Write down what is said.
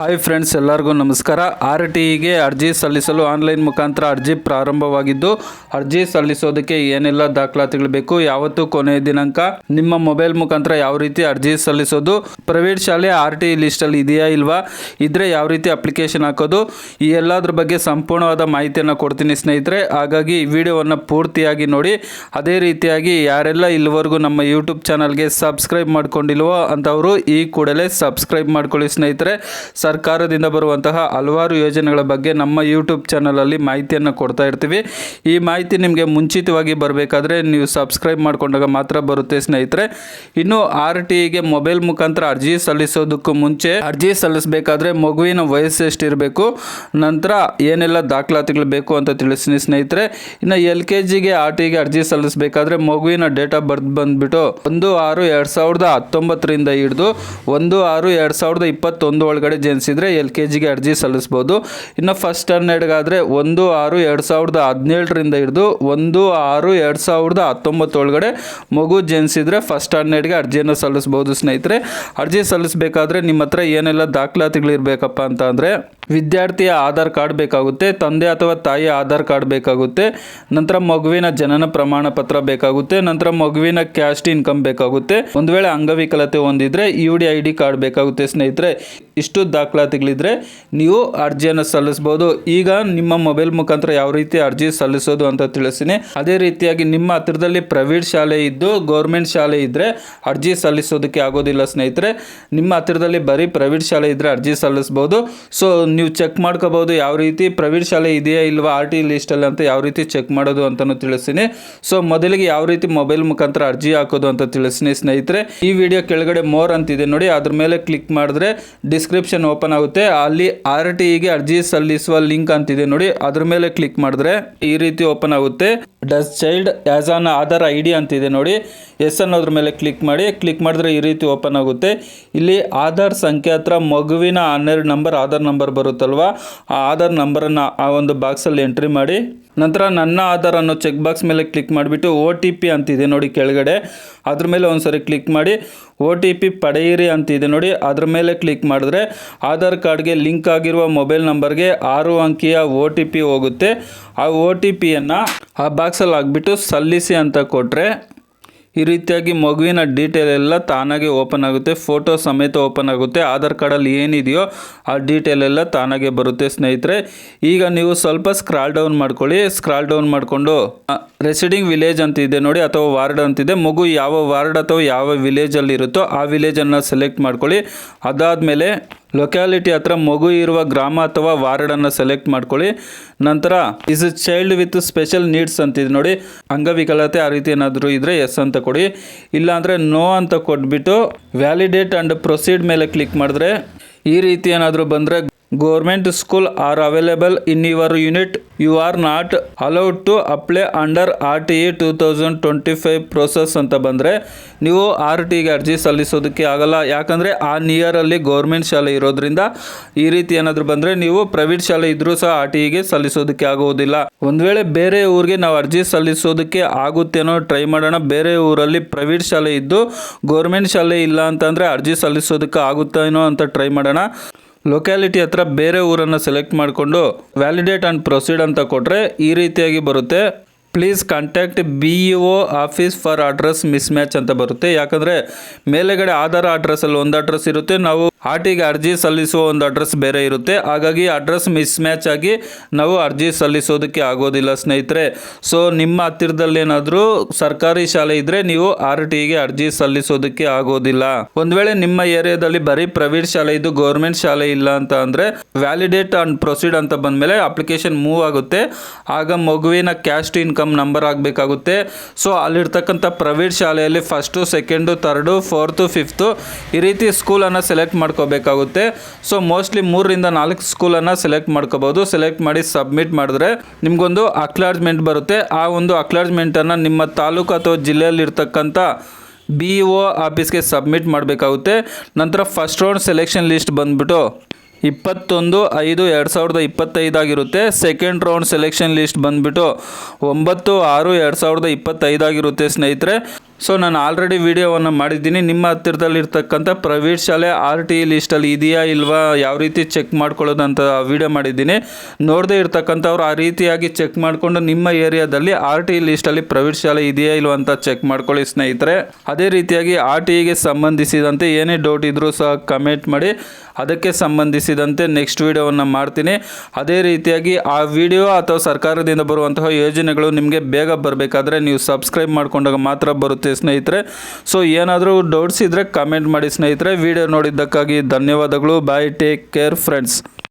Hi friends ಎಲ್ಲರಿಗೂ ನಮಸ್ಕಾರ. R T ಗೆ ಅರ್ಜಿ ಸಲ್ಲಿಸಲು ಆನ್ಲೈನ್ ಮುಖಾಂತರ ಅರ್ಜಿ ಪ್ರಾರಂಭವಾಗಿದ್ದು, ಅರ್ಜಿ ಸಲ್ಲಿಸೋದಕ್ಕೆ ಏನೆಲ್ಲ ದಾಖಲಾತಿಗಳು ಬೇಕು, ಯಾವತ್ತು ಕೊನೆಯ ದಿನಾಂಕ, ನಿಮ್ಮ ಮೊಬೈಲ್ ಮುಖಾಂತರ ಯಾವ ರೀತಿ ಅರ್ಜಿ ಸಲ್ಲಿಸೋದು ಪ್ರೈವೇಟ್ ಶಾಲೆ ಆರ್ ಟಿ ಲಿಸ್ಟಲ್ಲಿ ಇದೆಯಾ ಇಲ್ವಾ, ಇದ್ರೆ ಯಾವ ರೀತಿ ಅಪ್ಲಿಕೇಶನ್ ಹಾಕೋದು, ಈ ಎಲ್ಲದ್ರ ಬಗ್ಗೆ ಸಂಪೂರ್ಣವಾದ ಮಾಹಿತಿಯನ್ನು ಕೊಡ್ತೀನಿ ಸ್ನೇಹಿತರೆ. ಹಾಗಾಗಿ ಈ ವಿಡಿಯೋವನ್ನು ಪೂರ್ತಿಯಾಗಿ ನೋಡಿ, ಅದೇ ರೀತಿಯಾಗಿ ಯಾರೆಲ್ಲ ಇಲ್ಲಿವರೆಗೂ ನಮ್ಮ ಯೂಟ್ಯೂಬ್ ಚಾನಲ್ಗೆ ಸಬ್ಸ್ಕ್ರೈಬ್ ಮಾಡ್ಕೊಂಡಿಲ್ವೋ ಅಂತವರು ಈ ಕೂಡಲೇ ಸಬ್ಸ್ಕ್ರೈಬ್ ಮಾಡ್ಕೊಳ್ಳಿ ಸ್ನೇಹಿತರೆ. ಸರ್ಕಾರದಿಂದ ಬರುವಂತಹ ಹಲವಾರು ಯೋಜನೆಗಳ ಬಗ್ಗೆ ನಮ್ಮ ಯೂಟ್ಯೂಬ್ ಚಾನಲಲ್ಲಿ ಮಾಹಿತಿಯನ್ನು ಕೊಡ್ತಾ ಇರ್ತೀವಿ. ಈ ಮಾಹಿತಿ ನಿಮಗೆ ಮುಂಚಿತವಾಗಿ ಬರಬೇಕಾದ್ರೆ ನೀವು ಸಬ್ಸ್ಕ್ರೈಬ್ ಮಾಡಿಕೊಂಡಾಗ ಮಾತ್ರ ಬರುತ್ತೆ ಸ್ನೇಹಿತರೆ. ಇನ್ನು ಆರ್ ಟಿಗೆ ಮೊಬೈಲ್ ಮುಖಾಂತರ ಅರ್ಜಿ ಸಲ್ಲಿಸೋದಕ್ಕೂ ಮುಂಚೆ ಅರ್ಜಿ ಸಲ್ಲಿಸಬೇಕಾದ್ರೆ ಮಗುವಿನ ವಯಸ್ಸು ಎಷ್ಟಿರಬೇಕು, ನಂತರ ಏನೆಲ್ಲ ದಾಖಲಾತಿಗಳು ಬೇಕು ಅಂತ ತಿಳಿಸ್ತೀನಿ ಸ್ನೇಹಿತರೆ. ಇನ್ನು ಎಲ್ ಕೆ ಜಿಗೆ ಆರ್ ಟಿಗೆ ಅರ್ಜಿ ಸಲ್ಲಿಸಬೇಕಾದ್ರೆ ಮಗುವಿನ ಡೇಟ್ ಆಫ್ ಬರ್ತ್ ಬಂದ್ಬಿಟ್ಟು ಒಂದು ಆರು ಎರಡು ಸಾವಿರದ ಹತ್ತೊಂಬತ್ತರಿಂದ ಹಿಡಿದು ಒಂದು ಆರು ಎರಡು ಸಾವಿರದ ಇಪ್ಪತ್ತೊಂದು ಒಳಗಡೆ ಜನಿಸಿದರೆ ಎಲ್ ಕೆ ಜಿಗೆ ಅರ್ಜಿ ಸಲ್ಲಿಸ್ಬೋದು. ಇನ್ನು ಫಸ್ಟ್ ಸ್ಟ್ಯಾಂಡರ್ಡ್ಗಾದರೆ ಒಂದು ಆರು ಎರಡು ಸಾವಿರದ ಹದಿನೇಳರಿಂದ ಹಿಡಿದು ಒಂದು ಆರು ಎರಡು ಸಾವಿರದ ಹತ್ತೊಂಬತ್ತು ಒಳಗಡೆ ಮಗು ಜನಿಸಿದರೆ ಫಸ್ಟ್ ಸ್ಟ್ಯಾಂಡರ್ಡ್ಗೆ ಅರ್ಜಿಯನ್ನು ಸಲ್ಲಿಸ್ಬೋದು ಸ್ನೇಹಿತರೆ. ಅರ್ಜಿ ಸಲ್ಲಿಸಬೇಕಾದ್ರೆ ನಿಮ್ಮ ಹತ್ರ ಏನೆಲ್ಲ ದಾಖಲಾತಿಗಳಿರಬೇಕಪ್ಪ ಅಂತ ಅಂದರೆ ವಿದ್ಯಾರ್ಥಿಯ ಆಧಾರ್ ಕಾರ್ಡ್ ಬೇಕಾಗುತ್ತೆ, ತಂದೆ ಅಥವಾ ತಾಯಿಯ ಆಧಾರ್ ಕಾರ್ಡ್ ಬೇಕಾಗುತ್ತೆ, ನಂತರ ಮಗುವಿನ ಜನನ ಪ್ರಮಾಣ ಪತ್ರ ಬೇಕಾಗುತ್ತೆ, ನಂತರ ಮಗುವಿನ ಕ್ಯಾಸ್ಟ್ ಇನ್ಕಮ್ ಬೇಕಾಗುತ್ತೆ. ಒಂದು ವೇಳೆ ಅಂಗವಿಕಲತೆ ಹೊಂದಿದ್ರೆ U D I D card ಬೇಕಾಗುತ್ತೆ ಸ್ನೇಹಿತರೆ. ಇಷ್ಟು ದಾಖಲಾತಿಗಳಿದ್ರೆ ನೀವು ಅರ್ಜಿಯನ್ನು ಸಲ್ಲಿಸಬಹುದು ಈಗ ನಿಮ್ಮ ಮೊಬೈಲ್ ಮುಖಾಂತರ ಯಾವ ರೀತಿ ಅರ್ಜಿ ಸಲ್ಲಿಸೋದು ಅಂತ ತಿಳಿಸ್ತೀನಿ. ಅದೇ ರೀತಿಯಾಗಿ ನಿಮ್ಮ ಹತ್ತಿರದಲ್ಲಿ ಪ್ರೈವೇಟ್ ಶಾಲೆ ಇದ್ದು ಗೌರ್ಮೆಂಟ್ ಶಾಲೆ ಇದ್ದರೆ ಅರ್ಜಿ ಸಲ್ಲಿಸೋದಕ್ಕೆ ಆಗೋದಿಲ್ಲ ಸ್ನೇಹಿತರೆ. ನಿಮ್ಮ ಹತ್ತಿರದಲ್ಲಿ ಬರೀ ಪ್ರೈವೇಟ್ ಶಾಲೆ ಇದ್ದರೆ ಅರ್ಜಿ ಸಲ್ಲಿಸ್ಬೋದು. ಸೊ ನೀವು ಚೆಕ್ ಮಾಡ್ಕೋಬಹುದು, ಯಾವ ರೀತಿ ಪ್ರೈವೇಟ್ ಶಾಲೆ ಇದೆಯಾ ಇಲ್ವಾ, ಆರ್ ಟಿ ಲಿಸ್ಟಲ್ಲಿ ಅಂತ ಯಾವ ರೀತಿ ಚೆಕ್ ಮಾಡೋದು ಅಂತಲೂ ತಿಳಿಸ್ತೀನಿ. ಸೊ ಮೊದಲಿಗೆ ಯಾವ ರೀತಿ ಮೊಬೈಲ್ ಮುಖಾಂತರ ಅರ್ಜಿ ಹಾಕೋದು ಅಂತ ತಿಳಿಸ್ತೀನಿ ಸ್ನೇಹಿತರೆ. ಈ ವಿಡಿಯೋ ಕೆಳಗಡೆ ಮೋರ್ ಅಂತಿದೆ ನೋಡಿ, ಅದ್ರ ಮೇಲೆ ಕ್ಲಿಕ್ ಮಾಡಿದ್ರೆ ಡಿಸ್ಕ್ರಿಪ್ಷನ್ ಓಪನ್ ಆಗುತ್ತೆ. ಅಲ್ಲಿ ಆರ್ ಟಿಗೆ ಅರ್ಜಿ ಸಲ್ಲಿಸುವ ಲಿಂಕ್ ಅಂತಿದೆ ನೋಡಿ, ಅದ್ರ ಮೇಲೆ ಕ್ಲಿಕ್ ಮಾಡಿದ್ರೆ ಈ ರೀತಿ ಓಪನ್ ಆಗುತ್ತೆ. Does child has an Aadhaar I D ಅಂತಿದೆ ನೋಡಿ ಎಸ್ ಅನ್ನೋದ್ರ ಮೇಲೆ ಕ್ಲಿಕ್ ಮಾಡಿ ಕ್ಲಿಕ್ ಮಾಡಿದ್ರೆ ಈ ರೀತಿ ಓಪನ್ ಆಗುತ್ತೆ. ಇಲ್ಲಿ ಆಧಾರ್ ಸಂಖ್ಯೆ ಹತ್ರ ಮಗುವಿನ ಹನ್ನೆರಡು ನಂಬರ್ ಆಧಾರ್ ನಂಬರ್ ಬರುತ್ತಲ್ವಾ ಆ ಆಧಾರ್ ನಂಬರನ್ನು ಆ ಒಂದು ಬಾಕ್ಸಲ್ಲಿ ಎಂಟ್ರಿ ಮಾಡಿ, ನಂತರ ನನ್ನ ಆಧಾರ್ ಅನ್ನೋ ಚೆಕ್ ಬಾಕ್ಸ್ ಮೇಲೆ ಕ್ಲಿಕ್ ಮಾಡಿಬಿಟ್ಟು ಓ ಟಿ ಪಿ ಅಂತಿದೆ ನೋಡಿ ಕೆಳಗಡೆ. ಅದ್ರ ಮೇಲೆ ಒಂದ್ಸರಿ ಕ್ಲಿಕ್ ಮಾಡಿ, ಓ ಟಿ ಪಿ ಪಡೆಯಿರಿ ಅಂತಿದೆ ನೋಡಿ. ಅದ್ರ ಮೇಲೆ ಕ್ಲಿಕ್ ಮಾಡಿದ್ರೆ ಆಧಾರ್ ಕಾರ್ಡ್ಗೆ ಲಿಂಕ್ ಆಗಿರುವ ಮೊಬೈಲ್ ನಂಬರ್ಗೆ ಆರು ಅಂಕಿಯ ಓ ಟಿ ಪಿ ಹೋಗುತ್ತೆ. ಆ ಓ ಟಿ ಪಿಯನ್ನು ಆ ಬಾಕ್ಸಲ್ಲಿ ಹಾಕ್ಬಿಟ್ಟು ಸಲ್ಲಿಸಿ ಅಂತ ಕೊಟ್ಟರೆ ಈ ರೀತಿಯಾಗಿ ಮಗುವಿನ ಡೀಟೇಲ್ ಎಲ್ಲ ತಾನಾಗೆ ಓಪನ್ ಆಗುತ್ತೆ ಫೋಟೋ ಸಮೇತ ಓಪನ್ ಆಗುತ್ತೆ, ಆಧಾರ್ ಕಾರ್ಡಲ್ಲಿ ಏನಿದೆಯೋ ಆ ಡೀಟೇಲ್ ಎಲ್ಲ ತಾನಾಗೆ ಬರುತ್ತೆ ಸ್ನೇಹಿತರೆ. ಈಗ ನೀವು ಸ್ವಲ್ಪ ಸ್ಕ್ರಾಲ್ ಡೌನ್ ಮಾಡ್ಕೊಳ್ಳಿ ಸ್ಕ್ರಾಲ್ ಡೌನ್ ಮಾಡಿಕೊಂಡು ರೆಸಿಡಿಂಗ್ ವಿಲೇಜ್ ಅಂತ ಇದೆ ನೋಡಿ ಅಥವಾ ವಾರ್ಡ್ ಅಂತಿದೆ. ಮಗು ಯಾವ ವಾರ್ಡ್ ಅಥವಾ ಯಾವ ವಿಲೇಜಲ್ಲಿ ಇರುತ್ತೋ ಆ ವಿಲೇಜನ್ನು ಸೆಲೆಕ್ಟ್ ಮಾಡ್ಕೊಳ್ಳಿ. ಅದಾದಮೇಲೆ ಲೊಕ್ಯಾಲಿಟಿ ಹತ್ರ ಮಗು ಇರುವ ಗ್ರಾಮ ಅಥವಾ ವಾರ್ಡನ್ನು ಸೆಲೆಕ್ಟ್ ಮಾಡ್ಕೊಳ್ಳಿ. ನಂತರ is child with special needs ಅಂತಿದೆ ನೋಡಿ. ಅಂಗವಿಕಲತೆ ಆ ರೀತಿ ಏನಾದರೂ ಇದ್ದರೆ ಎಸ್ ಅಂತ ಕೊಡಿ. ಇಲ್ಲಾಂದರೆ ನೋ ಅಂತ ಕೊಟ್ಬಿಟ್ಟು ವ್ಯಾಲಿಡೇಟ್ ಆ್ಯಂಡ್ ಪ್ರೊಸೀಡ್ ಮೇಲೆ ಕ್ಲಿಕ್ ಮಾಡಿದ್ರೆ ಈ ರೀತಿ ಏನಾದರೂ ಬಂದರೆ government school are available in your unit you are not allowed to apply under R T E two thousand twenty five process ಅಂತ ಬಂದರೆ ನೀವು ಆರ್ ಟಿಗೆ ಅರ್ಜಿ ಸಲ್ಲಿಸೋದಕ್ಕೆ ಆಗಲ್ಲ. ಯಾಕಂದರೆ ಆ ನಿಯರಲ್ಲಿ ಗೌರ್ಮೆಂಟ್ ಶಾಲೆ ಇರೋದ್ರಿಂದ ಈ ರೀತಿ ಏನಾದರೂ ಬಂದರೆ ನೀವು ಪ್ರೈವೇಟ್ ಶಾಲೆ ಇದ್ದರೂ ಸಹ ಆರ್ ಟಿಗೆ ಸಲ್ಲಿಸೋದಕ್ಕೆ ಆಗುವುದಿಲ್ಲ ಒಂದು ವೇಳೆ ಬೇರೆ ಊರಿಗೆ ನಾವು ಅರ್ಜಿ ಸಲ್ಲಿಸೋದಕ್ಕೆ ಆಗುತ್ತೇನೋ ಟ್ರೈ ಮಾಡೋಣ. ಬೇರೆ ಊರಲ್ಲಿ ಪ್ರೈವೇಟ್ ಶಾಲೆ ಇದ್ದು ಗೌರ್ಮೆಂಟ್ ಶಾಲೆ ಇಲ್ಲ ಅಂತಂದರೆ ಅರ್ಜಿ ಸಲ್ಲಿಸೋದಕ್ಕೆ ಆಗುತ್ತೇನೋ ಅಂತ ಟ್ರೈ ಮಾಡೋಣ. ಲೊಕ್ಯಾಲಿಟಿ ಹತ್ರ ಬೇರೆ ಊರನ್ನು ಸೆಲೆಕ್ಟ್ ಮಾಡಿಕೊಂಡು ವ್ಯಾಲಿಡೇಟ್ ಆ್ಯಂಡ್ ಪ್ರೊಸೀಡ್ ಅಂತ ಕೊಟ್ಟರೆ ಈ ರೀತಿಯಾಗಿ ಬರುತ್ತೆ. Please contact B E O office for address mismatch ಅಂತ ಬರುತ್ತೆ. ಯಾಕಂದರೆ ಮೇಲೆಗಡೆ ಆಧಾರ್ ಅಡ್ರೆಸ್ಸಲ್ಲಿ ಒಂದು ಅಡ್ರೆಸ್ ಇರುತ್ತೆ. ನಾವು ಆಟಿಗೆ ಅರ್ಜಿ ಸಲ್ಲಿಸುವ ಒಂದು ಅಡ್ರೆಸ್ ಬೇರೆ ಇರುತ್ತೆ. ಹಾಗಾಗಿ ಅಡ್ರೆಸ್ ಮಿಸ್ ಮ್ಯಾಚ್ ಆಗಿ ನಾವು ಅರ್ಜಿ ಸಲ್ಲಿಸೋದಕ್ಕೆ ಆಗೋದಿಲ್ಲ ಸ್ನೇಹಿತರೆ. ಸೊ ನಿಮ್ಮ ಹತ್ತಿರದಲ್ಲಿ ಏನಾದರೂ ಸರ್ಕಾರಿ ಶಾಲೆ ಇದ್ದರೆ ನೀವು ಆರ್ ಟಿಗೆ ಅರ್ಜಿ ಸಲ್ಲಿಸೋದಕ್ಕೆ ಆಗೋದಿಲ್ಲ. ಒಂದು ವೇಳೆ ನಿಮ್ಮ ಏರಿಯಾದಲ್ಲಿ ಬರೀ ಪ್ರೈವೇಟ್ ಶಾಲೆ ಇದ್ದು ಗೌರ್ಮೆಂಟ್ ಶಾಲೆ ಇಲ್ಲ ಅಂತ ಅಂದರೆ ವ್ಯಾಲಿಡೇಟ್ ಆ್ಯಂಡ್ ಪ್ರೊಸೀಡ್ ಅಂತ ಬಂದ ಮೇಲೆ ಅಪ್ಲಿಕೇಶನ್ ಮೂವ್ ಆಗುತ್ತೆ. ಆಗ ಮಗುವಿನ ಕ್ಯಾಸ್ಟ್ ಇನ್ಕಮ್ ನಂಬರ್ ಆಗಬೇಕಾಗುತ್ತೆ. ಸೊ ಅಲ್ಲಿರ್ತಕ್ಕಂಥ ಪ್ರೈವೇಟ್ ಶಾಲೆಯಲ್ಲಿ first second third fourth fifth ಈ ರೀತಿ ಸ್ಕೂಲನ್ನು ಸೆಲೆಕ್ಟ್ ಮಾಡ್ಕೋಬೇಕಾಗುತ್ತೆ. ಸೊ ಮೋಸ್ಟ್ಲಿ ಮೂರರಿಂದ ನಾಲ್ಕು ಸ್ಕೂಲನ್ನು ಸೆಲೆಕ್ಟ್ ಮಾಡ್ಕೋಬೋದು ಸೆಲೆಕ್ಟ್ ಮಾಡಿ ಸಬ್ಮಿಟ್ ಮಾಡಿದ್ರೆ ನಿಮಗೊಂದು ಅಕ್ಲಾರ್ಜ್ಮೆಂಟ್ ಬರುತ್ತೆ. ಆ ಒಂದು ಅಕ್ಲಾರ್ಜ್ಮೆಂಟನ್ನು ನಿಮ್ಮ ತಾಲೂಕು ಅಥವಾ ಜಿಲ್ಲೆಯಲ್ಲಿರ್ತಕ್ಕಂಥ ಬಿ ಒ ಆಫೀಸ್ಗೆ ಸಬ್ಮಿಟ್ ಮಾಡಬೇಕಾಗುತ್ತೆ. ನಂತರ ಫಸ್ಟ್ ರೌಂಡ್ ಸೆಲೆಕ್ಷನ್ ಲಿಸ್ಟ್ ಬಂದ್ಬಿಟ್ಟು ಇಪ್ಪತ್ತೊಂದು, ಐದು, ಎರಡು ಸಾವಿರದ ಇಪ್ಪತ್ತೈದಾಗಿರುತ್ತೆ ಸೆಕೆಂಡ್ ರೌಂಡ್ ಸೆಲೆಕ್ಷನ್ ಲಿಸ್ಟ್ ಬಂದ್ಬಿಟ್ಟು ಒಂಬತ್ತು, ಆರು, ಎರಡು ಸಾವಿರದ ಇಪ್ಪತ್ತೈದಾಗಿರುತ್ತೆ ಸ್ನೇಹಿತರೆ. ಸೊ ನಾನು ಆಲ್ರೆಡಿ ವಿಡಿಯೋವನ್ನು ಮಾಡಿದ್ದೀನಿ. ನಿಮ್ಮ ಹತ್ತಿರದಲ್ಲಿರ್ತಕ್ಕಂಥ ಪ್ರೈವೇಟ್ ಶಾಲೆ ಆರ್ ಟಿ ಲಿಸ್ಟಲ್ಲಿ ಇದೆಯಾ ಇಲ್ವಾ, ಯಾವ ರೀತಿ ಚೆಕ್ ಮಾಡ್ಕೊಳ್ಳೋದು ಅಂತ ವಿಡಿಯೋ ಮಾಡಿದ್ದೀನಿ. ನೋಡದೇ ಇರ್ತಕ್ಕಂಥವ್ರು ಆ ರೀತಿಯಾಗಿ ಚೆಕ್ ಮಾಡಿಕೊಂಡು ನಿಮ್ಮ ಏರಿಯಾದಲ್ಲಿ ಆರ್ ಟಿ ಲಿಸ್ಟಲ್ಲಿ ಪ್ರೈವೇಟ್ ಶಾಲೆ ಇದೆಯಾ ಇಲ್ವಾ ಅಂತ ಚೆಕ್ ಮಾಡ್ಕೊಳ್ಳಿ ಸ್ನೇಹಿತರೆ. ಅದೇ ರೀತಿಯಾಗಿ ಆರ್ ಟಿಗೆ ಸಂಬಂಧಿಸಿದಂತೆ ಏನೇ ಡೌಟ್ ಇದ್ದರೂ ಸಹ ಕಮೆಂಟ್ ಮಾಡಿ. ಅದಕ್ಕೆ ಸಂಬಂಧಿಸಿದಂತೆ ನೆಕ್ಸ್ಟ್ ವಿಡಿಯೋವನ್ನು ಮಾಡ್ತೀನಿ. ಅದೇ ರೀತಿಯಾಗಿ ಆ ವಿಡಿಯೋ ಅಥವಾ ಸರ್ಕಾರದಿಂದ ಬರುವಂತಹ ಯೋಜನೆಗಳು ನಿಮಗೆ ಬೇಗ ಬರಬೇಕಾದ್ರೆ ನೀವು ಸಬ್ಸ್ಕ್ರೈಬ್ ಮಾಡ್ಕೊಂಡಾಗ ಮಾತ್ರ ಬರುತ್ತೆ. ಸ್ನೇಹಿತರೆ. ಸೊ ಏನಾದರೂ ಡೌಟ್ಸ್ ಇದ್ದರೆ ಕಮೆಂಟ್ ಮಾಡಿ ಸ್ನೇಹಿತರೆ. ವಿಡಿಯೋ ನೋಡಿದ್ದಕ್ಕಾಗಿ ಧನ್ಯವಾದಗಳು. Bye take care friends